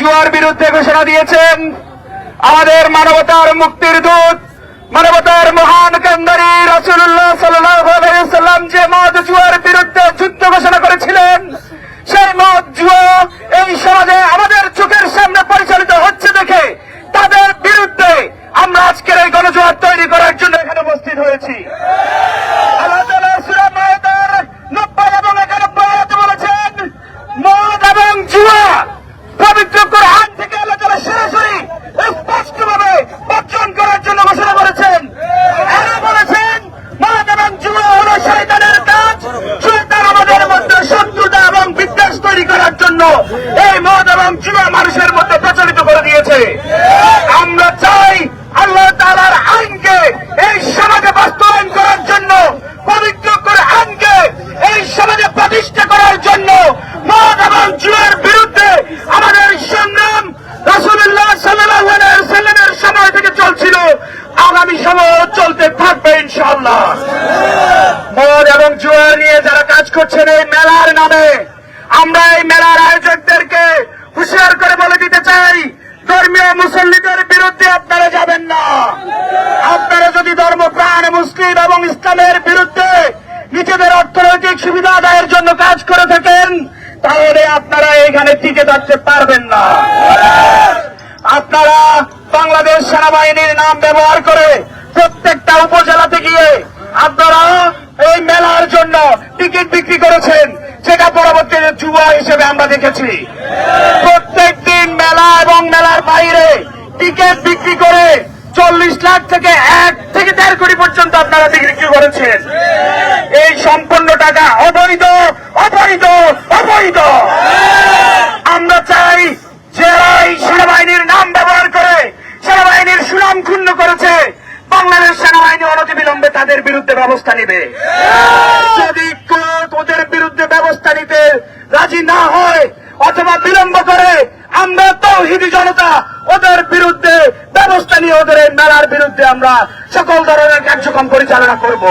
জুয়ার বিরুদ্ধে ঘোষণা দিয়েছেন আমাদের মানবতার মুক্তির দূত, মানবতার মহান কান্দারি রাসুল্লাহ সাল্লাম যে মদ জুয়ার বিরুদ্ধে যুদ্ধ ঘোষণা করেছিলেন, সেই মদ জুয়া এই সমাজে আমাদের চোখের সামনে পরিচালিত হচ্ছে দেখে তাদের বিরুদ্ধে আমরা আজকের এই গণজোয়ার তৈরি করার জন্য এখানে উপস্থিত হয়েছি আল্লাহ তাআলা সূরা মায়েদার 90 এবং 91 আয়াতে বলেছেন মদ এবং জুয়া পবিত্র কোরআন থেকে আল্লাহ তাআলা সরাসরি স্পষ্টভাবে বর্জন করার জন্য ঘোষণা করেছেন এরা বলেছেন মদ এবং জুয়া হলো শয়তানের কাজ শয়তান আমাদের মধ্যে শত্রুতা এবং বিদ্বেষ তৈরি করার জন্য এই মদ এবং জুয়া মানুষের মধ্যে প্রচলিত করে দিয়েছে আমরা চাই আল্লাহ তাআলার আইনকে এই সমাজে বাস্তবায়ন করার জন্য পবিত্র করে আইনকে এই সমাজে প্রতিষ্ঠা করার জন্য মদ এবং জুয়ার বিরুদ্ধে আমাদের সংগ্রাম রাসুল্লাহ সাল্লাহ সাল্লামের সময় থেকে চলছিল আগামী সময় চলতে থাকবে ইনশাআল্লাহ মদ এবং জুয়া নিয়ে যারা কাজ করছেন এই মেলার নামে আমরা এই মেলার আয়োজকদেরকে হুঁশিয়ার করে বলে দিতে চাই ধর্মীয় মুসল্লিদের বিরুদ্ধে আপনারা যাবেন না আপনারা যদি ধর্মপ্রাণ মুসলিম এবং ইসলামের বিরুদ্ধে নিজেদের অর্থনৈতিক সুবিধা আদায়ের জন্য কাজ করে থাকেন তাহলে আপনারা এখানে টিকে থাকতে পারবেন না আপনারা বাংলাদেশ সেনাবাহিনীর নাম ব্যবহার করে প্রত্যেকটা উপজেলাতে গিয়ে আপনারা এই মেলার জন্য টিকিট বিক্রি করেছেন। যেটা পরবর্তীতে জুয়া হিসেবে আমরা দেখেছি। প্রত্যেক দিন মেলা এবং মেলার বাইরে টিকিট বিক্রি করে চল্লিশ লাখ থেকে এক থেকে দেড় কোটি পর্যন্ত আপনারা বিক্রি করেছেন। এই সম্পূর্ণ টাকা অবৈধ অবৈধ আমরা চাই যারা এই সেনাবাহিনীর নাম ব্যবহার করে সেনাবাহিনীর সুনাম ক্ষুণ্ণ করেছে বাংলাদেশ সেনাবাহিনী অনতিবিলম্বে তাদের বিরুদ্ধে ব্যবস্থা নেবে। যদি কোর্ট ওদের বিরুদ্ধে ব্যবস্থা নিতে রাজি না হয় অথবা বিলম্ব করে, আমরা তৌহিদি জনতা ওদের বিরুদ্ধে ব্যবস্থা নিয়ে ওদের এই মেলার বিরুদ্ধে আমরা সকল ধরনের কার্যক্রম পরিচালনা করব।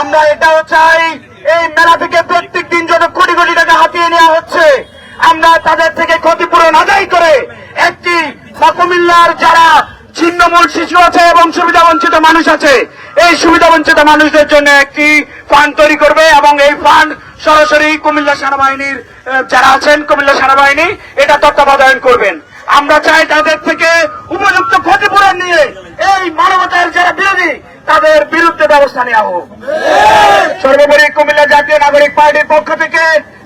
আমরা এটাও চাই, এই মেলা থেকে প্রত্যেক দিন যত কোটি কোটি টাকা হাতিয়ে নেওয়া হচ্ছে। আমরা তাদের থেকে ক্ষতিপূরণ আদায় করে একটি কুমিল্লার যারা ছিন্নমূল শিশু আছে এবং সুবিধা বঞ্চিত মানুষ আছে এই সুবিধা বঞ্চিত মানুষদের জন্য একটি ফান্ড তৈরি করবে এবং এই ফান্ড সরাসরি কুমিল্লা সেনাবাহিনীর যারা আছেন কুমিল্লা সেনাবাহিনী, এটা তত্ত্বাবধান করবেন। আমরা চাই তাদের থেকে উপযুক্ত ক্ষতিপূরণ নিয়ে এই মানবতার যারা বিরোধী, তাদের বিরুদ্ধে ব্যবস্থা নেওয়া হোক। সর্বোপরি কুমিল্লা জাতীয় নাগরিক পার্টির পক্ষ থেকে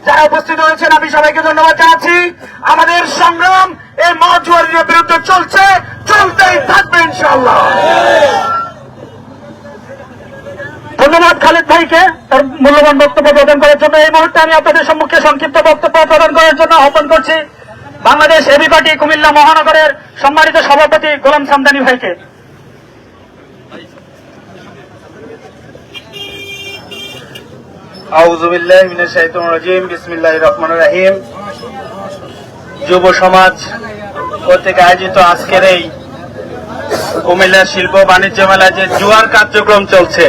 যারা উপস্থিত হয়েছেন, আমি সবাইকে ধন্যবাদ জানাচ্ছি। আমাদের সংগ্রাম এই মদ জুয়ারির বিরুদ্ধে চলছে, চলতেই থাকবে ইনশাল্লাহ ধন্যবাদ খালিদ ভাইকে তার মূল্যবান বক্তব্য প্রদান করার জন্য। এই মুহূর্তে আমি আপনাদের সম্মুখে সংক্ষিপ্ত বক্তব্য প্রদান করার জন্য আহ্বান করছি বাংলাদেশ এবি পার্টি কুমিল্লা মহানগরের সম্মানিত সভাপতি গোলাম সামদানি ভাইকে। যুব সমাজ কর্তৃক আয়োজিত আজকের এই কুমিল্লা শিল্প বাণিজ্য মেলায় যে জুয়ার কার্যক্রম চলছে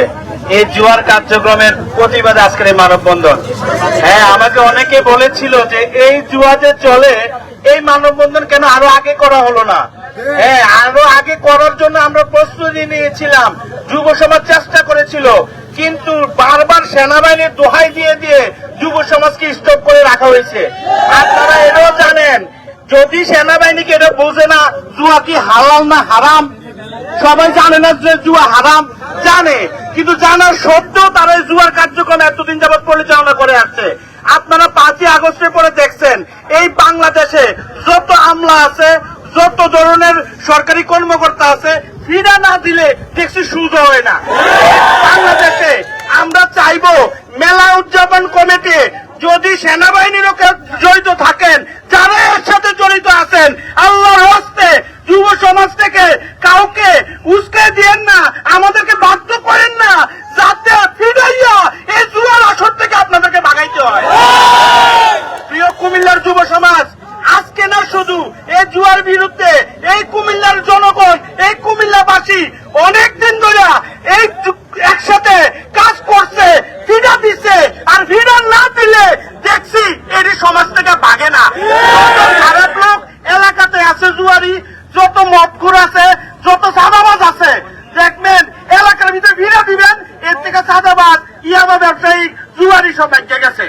এই জুয়ার কার্যক্রমের প্রতিবাদে আজকের এই মানববন্ধন। হ্যাঁ আমাকে অনেকে বলেছিল যে এই জুয়া যে চলে, এই মানববন্ধন কেন আরও আগে করা হলো না? হ্যাঁ আরও আগে করার জন্য আমরা প্রস্তুতি নিয়েছিলাম, যুব সমাজ চেষ্টা করেছিল, কিন্তু বারবার সেনাবাহিনীর দোহাই দিয়ে দিয়ে যুব সমাজকে স্টপ করে রাখা হয়েছে। আপনারা এটাও জানেন, যদি সেনাবাহিনীকে এটা বোঝে না, জুয়া কি হালাল না হারাম? সবাই জানে না যে জুয়া হারাম। জানে, কিন্তু জানার সত্ত্বেও তারা জুয়ার কার্যক্রম এতদিন যাবৎ পরিচালনা করে আসছে। আপনারা পাঁচই আগস্টের পরে দেখছেন, এই বাংলাদেশে যত আমলা আছে, যত ধরনের সরকারি কর্মকর্তা আছে, ফিরা না দিলে দেখছি সুদ হয় না। বাংলাদেশে আমরা চাইব মেলা উদযাপন কমিটি, যদি সেনাবাহিনীর জড়িত থাকেন, যারা এর সাথে জড়িত আছেন, আল্লাহর হস্তে যুব সমাজ থেকে কাউকে উস্কে দিয়েন না আমাদেরকে বাধ্য করেন না যাতে ফিরাইয়া এই জুয়ার আসর থেকে আপনাদেরকে ভাগাইতে হয় প্রিয় কুমিল্লার যুব সমাজ আজকে না শুধু এই জুয়ার বিরুদ্ধে এই কুমিল্লার জনগণ এই কুমিল্লাবাসী অনেক দিন ধরে এই জু- একসাথে কাজ করছে ভিড়া দিচ্ছে আর ভিড়া না দিলে দেখছি এটি সমাজ থেকে ভাগে না যত খারাপ লোক এলাকাতে আছে জুয়ারি যত মদখুর আছে যত সাদাবাজ আছে দেখবেন এলাকার ভিতরে ভিড়া দিবেন এর থেকে সাদাবাজ ইয়াবা ব্যবসায়ী জুয়ারি সব ব্যাংকে গেছে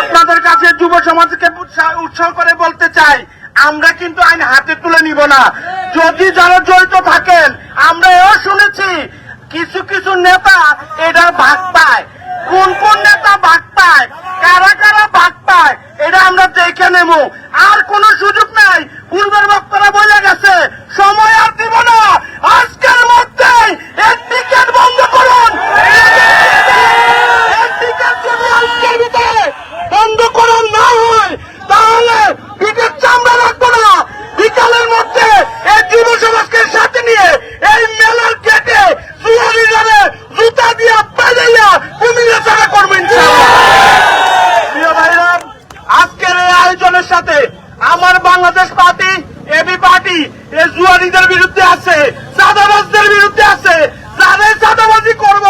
আপনাদের কাছে যুব সমাজকে উৎসাহ- উৎসাহ করে বলতে চাই আমরা কিন্তু আইন হাতে তুলে নিব না যদি যারা জড়িত থাকেন আমরা এও শুনেছি কিছু কিছু নেতা এটার ভাগ পায় কোন কোন নেতা ভাগ পায় কারা কারা ভাগ পায় এটা আমরা দেখে নেব। আর কোন সুযোগ নাই। পূর্বের বক্তারা বলে গেছে সময় আর দিব না আজকের মধ্যেই এর টিকিট বন্ধ করুন এর টিকিট যদি আজকের ভিতরে বন্ধ করুন না হয় তাহলে পিঠের চামড়া রাখব না বিকালের মধ্যে এই যুব সমাজকে সাথে নিয়ে এই মেলার গেটে জুয়ারি যাবে জুতা দিয়ে পাইয়া কুমিরে ছাড়া করবেন ইনশাআল্লাহ। প্রিয় ভাইরা আজকের এই আয়োজনের সাথে আমার বাংলাদেশ পার্টি এবি পার্টি এই জুয়ারিদের বিরুদ্ধে আছে চাঁদাবাজদের বিরুদ্ধে আছে যাদের চাঁদাবাজি করব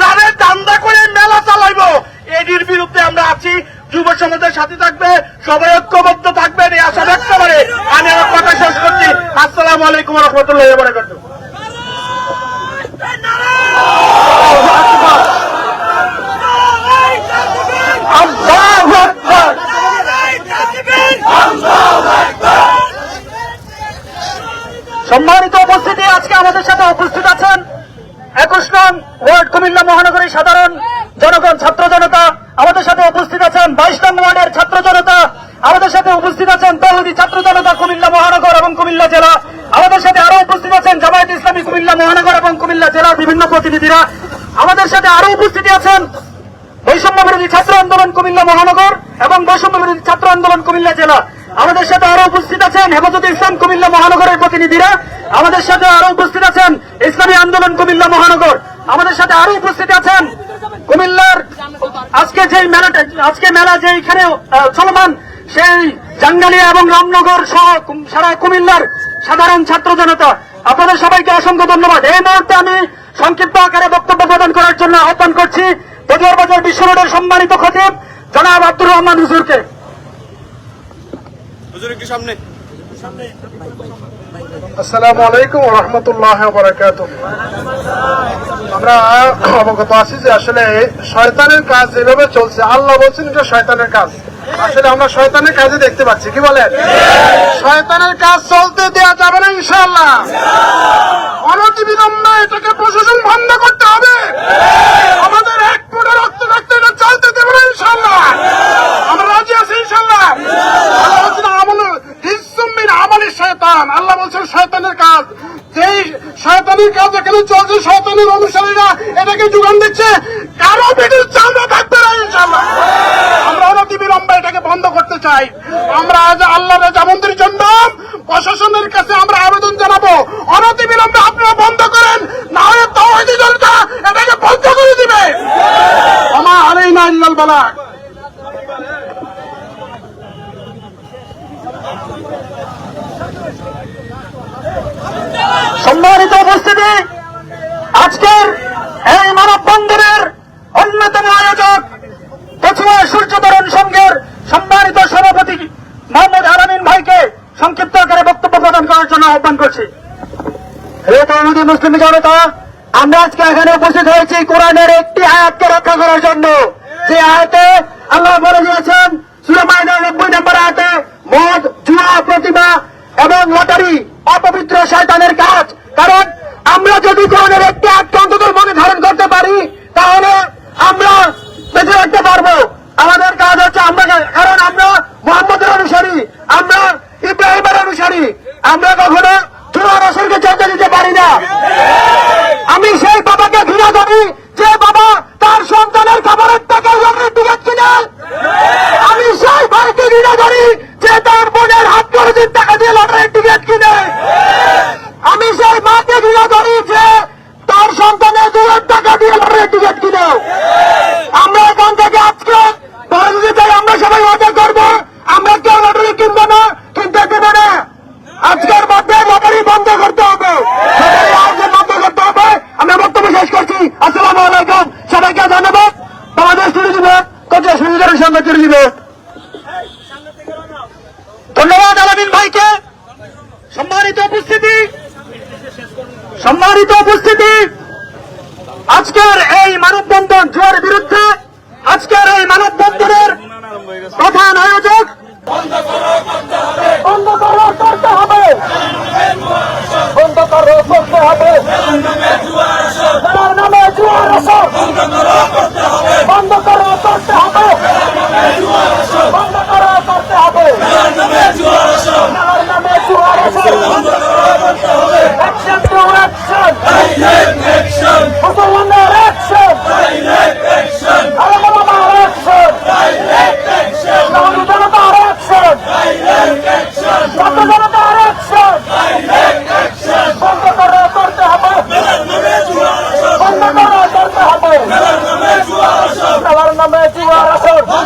যাদের দান্দা করে মেলা চালাইবো এটির বিরুদ্ধে আমরা আছি যুব সমাজের সাথে থাকবে সবাই ঐক্যবদ্ধ থাকবেন, এই আশা ব্যক্ত করে আমি আমার কথা শেষ করছি। আসসালামু আলাইকুম রহমতুল্লাহ বরাকাত আল্লাহু আকবার সম্মানিত উপস্থিতি আজকে আমাদের সাথে উপস্থিত আছেন একুশ নং ওয়ার্ড কুমিল্লা মহানগরীর সাধারণ জনগণ ছাত্র জনতা আমাদের সাথে উপস্থিত আছেন বাইশ নং ওয়ার্ডের ছাত্র জনতা আমাদের সাথে উপস্থিত আছেন তৌহিদি ছাত্র জনতা কুমিল্লা মহানগর এবং কুমিল্লা জেলা আমাদের সাথে আরও উপস্থিত আছেন জামায়াত ইসলামী কুমিল্লা মহানগর এবং কুমিল্লা জেলার বিভিন্ন প্রতিনিধিরা আমাদের সাথে আরও উপস্থিতি আছেন। বৈষম্য বিরোধী ছাত্র আন্দোলন কুমিল্লা মহানগর এবং বৈষম্য বিরোধী ছাত্র আন্দোলন কুমিল্লা জেলা। আমাদের সাথে আরও উপস্থিত আছেন হেফাজত ইসলাম কুমিল্লা মহানগরের প্রতিনিধিরা। আমাদের সাথে আরও উপস্থিত আছেন ইসলামী আন্দোলন কুমিল্লা মহানগর। আমাদের সাথে আরও উপস্থিত আছেন কুমিল্লার আজকে যে মেলাটা আজকে মেলা যে এখানে চলমান, সেই জাঙ্গালিয়া এবং রামনগর সহ সারা কুমিল্লার সাধারণ ছাত্র জনতা আপনাদের সবাইকে অসংখ্য ধন্যবাদ। এই মুহূর্তে আমি সংক্ষিপ্ত আকারে বক্তব্য প্রদান করার জন্য আহ্বান করছি বাজার বিশ্ব রোডের সম্মানিত খতিব জনাব আব্দুর রহমান হুজুরকে। আসসালামু আলাইকুম রহমতুল্লাহ বারাকাত আমরা অবগত আছি যে আসলে শয়তানের কাজ যেভাবে চলছে আল্লাহ বলছেন এটা শয়তানের কাজ। আসলে আমরা শয়তানের কাজে দেখতে পাচ্ছি, কি বলেন? শয়তানের কাজ চলতে দেওয়া যাবে না ইনশাআল্লাহ। অনতিবিলম্বে এটাকে প্রশাসন বন্ধ করতে হবে। আমাদের এক ফুটে রক্ত থাকতে এটা চলতে দেবে না ইনশাআল্লাহ। আমরা রাজি আছি হিসুমিন আমলের শয়তান। আল্লাহ বলছেন, শয়তানের কাজ। যেই শয়তানের কাজ এখানে চলছে, শয়তানের অনুসারীরা এটাকে যোগান দিচ্ছে। কারও পেটের চামড়া থাকবে না ইনশাআল্লাহ আমরা অনতিবিলম্বে এটাকে বন্ধ করতে চাই। আমরা আজ আল্লাহ রেজামন্ত্রীর জন্য প্রশাসনের কাছে আমরা আবেদন জানাব। অনতিবিলম্বে আপনারা বন্ধ করেন, না হলে তৌহিদি জনতা এটাকে বন্ধ করে দিবে। আমার আলাইনা ইল্লাল বালাক সম্মানিত উপস্থিতি আজকের এই মানববন্ধনের অন্যতম আয়োজক পছুয়া সূর্যতরণ সংঘের সম্মানিত সভাপতি মোহাম্মদ আলামিন ভাইকে সংক্ষিপ্ত আকারে বক্তব্য প্রদান করার জন্য আহ্বান করছি হে তৌহিদি মুসলিম জনতা, আমরা আজকে এখানে উপস্থিত হয়েছি কোরআনের একটি আয়াতকে রক্ষা করার জন্য। যে আয়াতে টিকিট দাও? আমরা এখান থেকে আজকে ভারতে চাই আমরা সবাই ওয়াদা করব। আমরা কেউ লটারি কিনবো না, কিনতে দেবো না। আজকের মধ্যে লটারি বন্ধ করতে হবে। বন্ধ করতে হবে, আমরা বক্তব্য শেষ করছি। আসসালাম আলাইকুম। সবাইকে ধন্যবাদ। বাংলাদেশ চলে দিবে, কত সুন্দর সঙ্গে চলে দিবে। ধন্যবাদ আলামিন ভাইকে। সম্মানিত উপস্থিতি। সম্মানিত উপস্থিতি। আজকের এই মানববন্ধন জোয়ার বিরুদ্ধে আজকের এই মানববন্ধনের প্রধান আয়োজক বন্ধ করো, করতে হবে। বন্ধ করো, করতে হবে। নামে জুয়ার বন্ধ করো, করতে হবে। Declaração!